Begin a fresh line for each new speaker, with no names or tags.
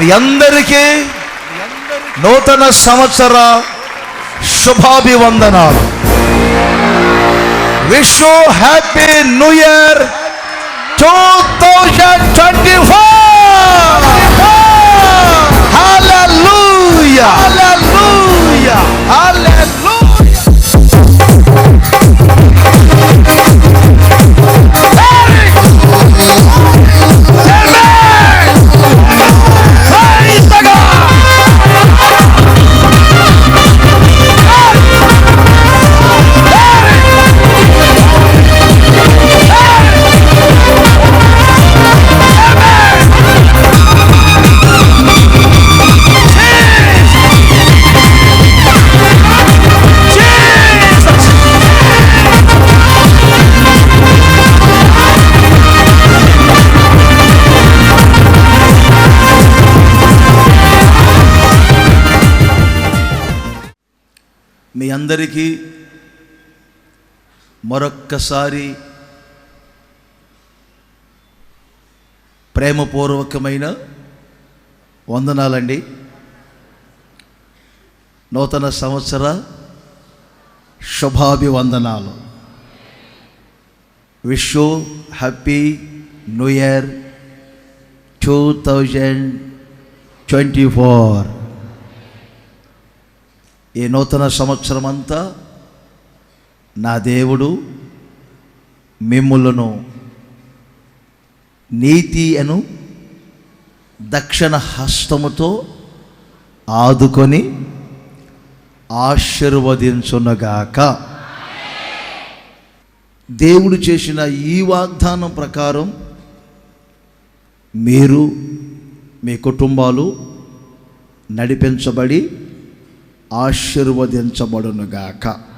మీ అందరికీ నూతన సంవత్సర శుభాభివందనాలు wish happy new year to మీ అందరికీ మరొక్కసారి ప్రేమపూర్వకమైన వందనాలండి. నూతన సంవత్సర శుభాభివందనాలు. Wish happy new year two thousand twenty four ఈ నూతన సంవత్సరం అంతా నా దేవుడు మిమ్ములను నీతి అను దక్షిణ హస్తముతో ఆదుకొని ఆశీర్వదించునగాక. దేవుడు చేసిన ఈ వాగ్దానం ప్రకారం మీరు మీ కుటుంబాలు నడిపించబడి ఆశీర్వదించబడునుగాక.